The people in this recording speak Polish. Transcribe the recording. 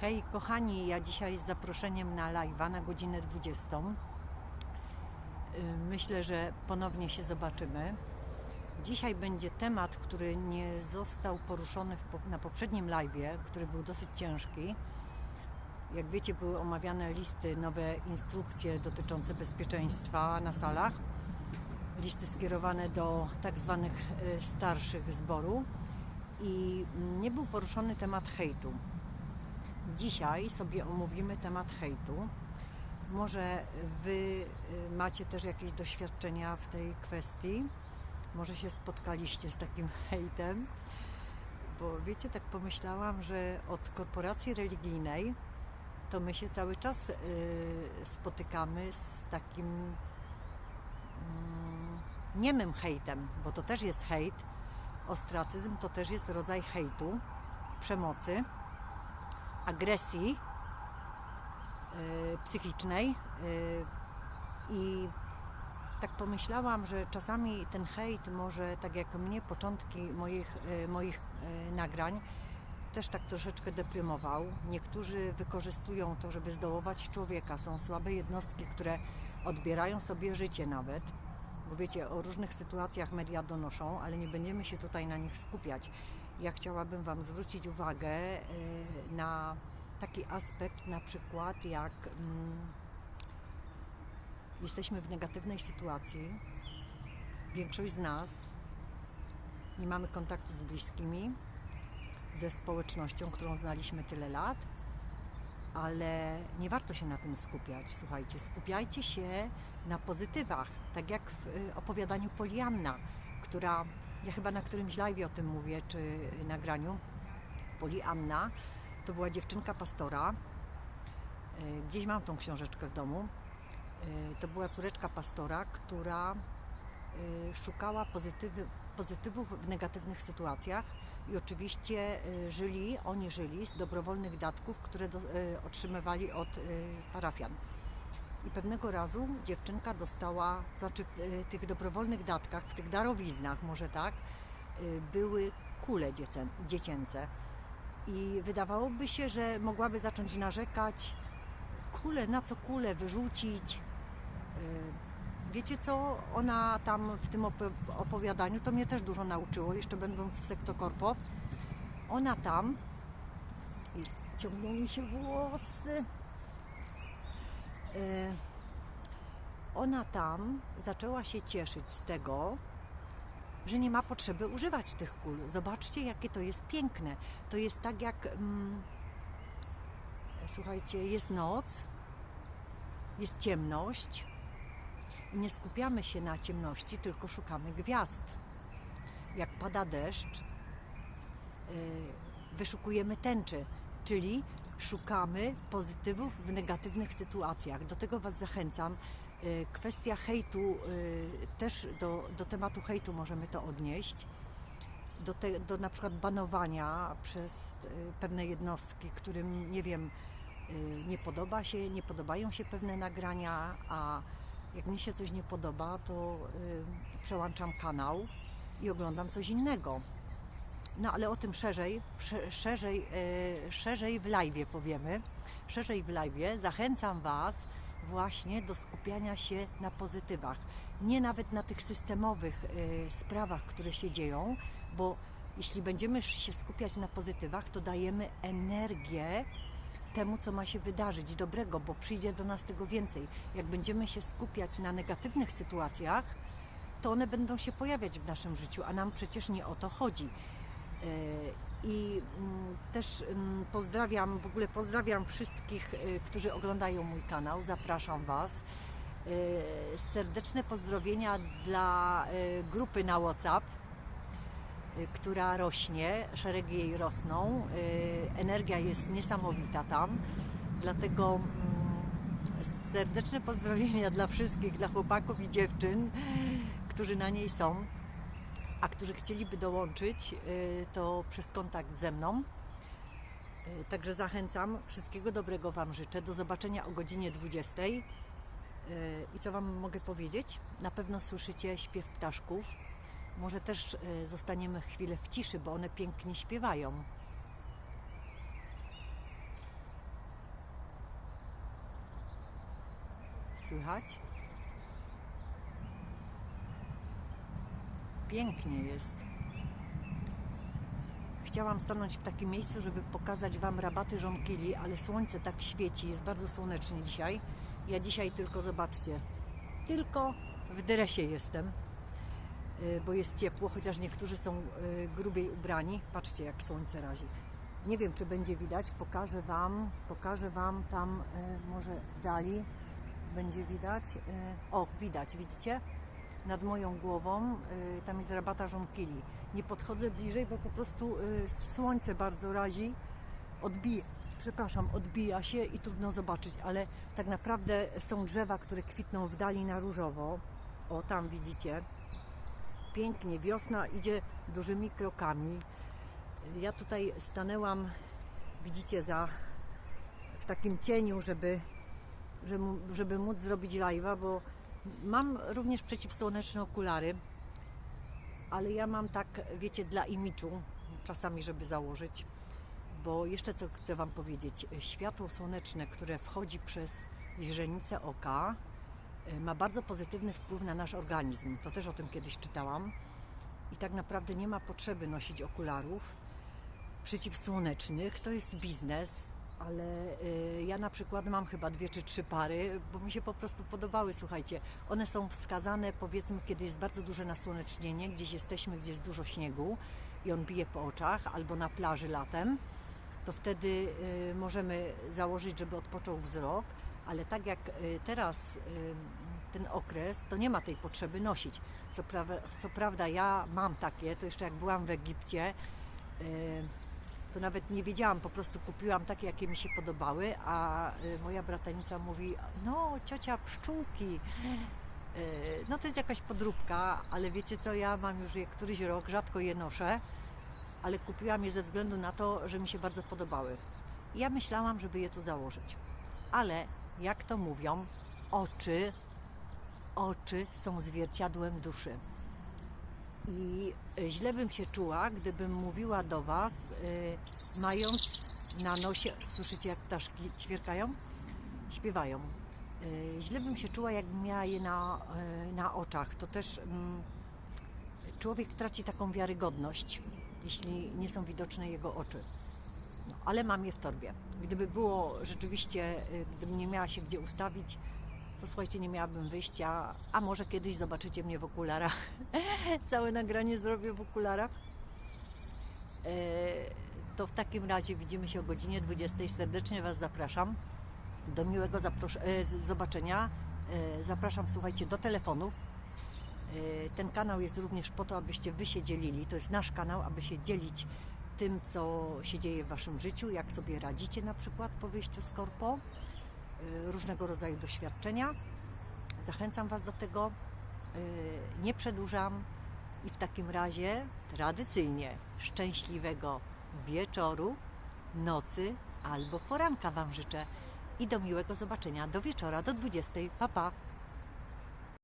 Hej, kochani, ja dzisiaj z zaproszeniem na live'a na godzinę 20. Y, Myślę, że ponownie się zobaczymy. Dzisiaj będzie temat, który nie został poruszony na poprzednim live'ie, który był dosyć ciężki. Jak wiecie, były omawiane listy, nowe instrukcje dotyczące bezpieczeństwa na salach. Listy skierowane do tak zwanych y, starszych zboru i mm, nie był poruszony temat hejtu. Dzisiaj sobie omówimy temat hejtu. Może Wy y, macie też jakieś doświadczenia w tej kwestii. Może się spotkaliście z takim hejtem. Bo wiecie, tak pomyślałam, że od korporacji religijnej to my się cały czas y, spotykamy z takim mm, niemym hejtem, bo to też jest hejt. Ostracyzm to też jest rodzaj hejtu, przemocy agresji y, psychicznej y, i tak pomyślałam, że czasami ten hejt może, tak jak mnie, początki moich, y, moich nagrań też tak troszeczkę deprymował. Niektórzy wykorzystują to, żeby zdołować człowieka. Są słabe jednostki, które odbierają sobie życie nawet. Bo wiecie, o różnych sytuacjach media donoszą, ale nie będziemy się tutaj na nich skupiać. Ja chciałabym Wam zwrócić uwagę y, na taki aspekt, na przykład jak mm, jesteśmy w negatywnej sytuacji. Większość z nas nie mamy kontaktu z bliskimi, ze społecznością, którą znaliśmy tyle lat, ale nie warto się na tym skupiać. Słuchajcie, skupiajcie się na pozytywach, tak jak w y, opowiadaniu Polianna, która, ja chyba na którymś live o tym mówię, czy nagraniu, Polianna, to była dziewczynka pastora. Y, Gdzieś mam tą książeczkę w domu. Y, To była córeczka pastora, która y, szukała pozytywy, pozytywów w negatywnych sytuacjach i oczywiście żyli, oni żyli z dobrowolnych datków, które do, otrzymywali od parafian. I pewnego razu dziewczynka dostała, znaczy w y, tych dobrowolnych datkach, w tych darowiznach może tak, y, były kule dziecię, dziecięce. I wydawałoby się, że mogłaby zacząć narzekać, kule, na co kule wyrzucić. Y, Wiecie co, ona tam w tym opo- opowiadaniu, to mnie też dużo nauczyło, jeszcze będąc w Sektokorpo. Ona tam, ciągną mi się włosy, ona tam zaczęła się cieszyć z tego, że nie ma potrzeby używać tych kul. Zobaczcie, jakie to jest piękne. To jest tak jak, mm, słuchajcie, jest noc, jest ciemność i nie skupiamy się na ciemności, tylko szukamy gwiazd. Jak pada deszcz, y, wyszukujemy tęczy, czyli szukamy pozytywów w negatywnych sytuacjach. Do tego Was zachęcam. Y, Kwestia hejtu, y, też do, do tematu hejtu możemy to odnieść. Do, te, do na przykład banowania przez y, pewne jednostki, którym nie wiem, nie podoba się, nie podobają się pewne nagrania, a jak mi się coś nie podoba, to przełączam kanał i oglądam coś innego. No ale o tym szerzej, sze- szerzej, e, szerzej w live powiemy. Szerzej w live zachęcam Was właśnie do skupiania się na pozytywach. Nie nawet na tych systemowych e, sprawach, które się dzieją, bo jeśli będziemy się skupiać na pozytywach, to dajemy energię temu, co ma się wydarzyć dobrego, bo przyjdzie do nas tego więcej. Jak będziemy się skupiać na negatywnych sytuacjach, to one będą się pojawiać w naszym życiu, a nam przecież nie o to chodzi. E, I mm, też mm, pozdrawiam, w ogóle pozdrawiam wszystkich, e, którzy oglądają mój kanał. Zapraszam Was. E, Serdeczne pozdrowienia dla grupy na WhatsApp, która rośnie, szeregi jej rosną. Energia jest niesamowita tam, dlatego mm, serdeczne pozdrowienia dla wszystkich, dla chłopaków i dziewczyn, którzy na niej są a którzy chcieliby dołączyć, y, to przez kontakt ze mną. Y, także zachęcam, wszystkiego dobrego Wam życzę. Do zobaczenia o godzinie 20. Y, I co Wam mogę powiedzieć? Na pewno słyszycie śpiew ptaszków. Może też zostaniemy chwilę w ciszy, bo one pięknie śpiewają. Słychać? Pięknie jest. Chciałam stanąć w takim miejscu, żeby pokazać Wam rabaty żonkili, ale słońce tak świeci, jest bardzo słonecznie dzisiaj. Ja dzisiaj tylko, zobaczcie, tylko w dresie jestem, y, bo jest ciepło, chociaż niektórzy są y, grubiej ubrani. Patrzcie, jak słońce razi. Nie wiem, czy będzie widać, pokażę Wam, pokażę Wam tam y, może w dali będzie widać. O, widać, widzicie? Nad moją głową y, tam jest rabata żonkili. Nie podchodzę bliżej, bo po prostu y, słońce bardzo razi. Odbija, przepraszam, odbija się i trudno zobaczyć, ale tak naprawdę są drzewa, które kwitną w dali na różowo. O, tam widzicie. Pięknie, wiosna idzie dużymi krokami. Ja tutaj stanęłam, widzicie, za w takim cieniu, żeby, żeby, żeby móc zrobić live'a, bo mam również przeciwsłoneczne okulary, ale ja mam tak, wiecie, dla imidżu czasami, żeby założyć, bo jeszcze co chcę Wam powiedzieć, światło słoneczne, które wchodzi przez źrenicę oka, y, ma bardzo pozytywny wpływ na nasz organizm. To też o tym kiedyś czytałam. I tak naprawdę nie ma potrzeby nosić okularów przeciwsłonecznych. To jest biznes, ale y, ja na przykład mam chyba dwie czy trzy pary, bo mi się po prostu podobały. Słuchajcie, one są wskazane powiedzmy, kiedy jest bardzo duże nasłonecznienie, gdzieś jesteśmy, gdzie jest dużo śniegu i on bije po oczach, albo na plaży latem, to wtedy y, możemy założyć, żeby odpoczął wzrok, ale tak jak y, teraz y, ten okres, to nie ma tej potrzeby nosić. Co, prawa, co prawda ja mam takie, to jeszcze jak byłam w Egipcie, y, to nawet nie wiedziałam, po prostu kupiłam takie, jakie mi się podobały, a y, moja bratanica mówi, no ciocia pszczółki, Y, no to jest jakaś podróbka, ale wiecie co, ja mam już je któryś rok, rzadko je noszę, ale kupiłam je ze względu na to, że mi się bardzo podobały. Ja myślałam, żeby je tu założyć. Ale jak to mówią, oczy, oczy są zwierciadłem duszy. I y, źle bym się czuła, gdybym mówiła do Was, y, mając na nosie, słyszycie jak ptaszki ćwierkają? Śpiewają. Y, źle bym się czuła, jakbym miała je na, y, na oczach. To też mm, człowiek traci taką wiarygodność, jeśli nie są widoczne jego oczy. No, ale mam je w torbie. Gdyby było rzeczywiście, y, gdybym nie miała się gdzie ustawić, to słuchajcie, nie miałabym wyjścia, a może kiedyś zobaczycie mnie w okularach. Całe nagranie zrobię w okularach. E, To w takim razie widzimy się o godzinie 20. Serdecznie Was zapraszam do miłego e, zobaczenia. E, Zapraszam, słuchajcie, do telefonów. Ten kanał jest również po to, abyście Wy się dzielili. To jest nasz kanał, aby się dzielić tym, co się dzieje w Waszym życiu, jak sobie radzicie na przykład po wyjściu z korpo, różnego rodzaju doświadczenia. Zachęcam Was do tego. E, Nie przedłużam i w takim razie tradycyjnie szczęśliwego wieczoru, nocy albo poranka Wam życzę i do miłego zobaczenia do wieczora, do 20. Pa, pa.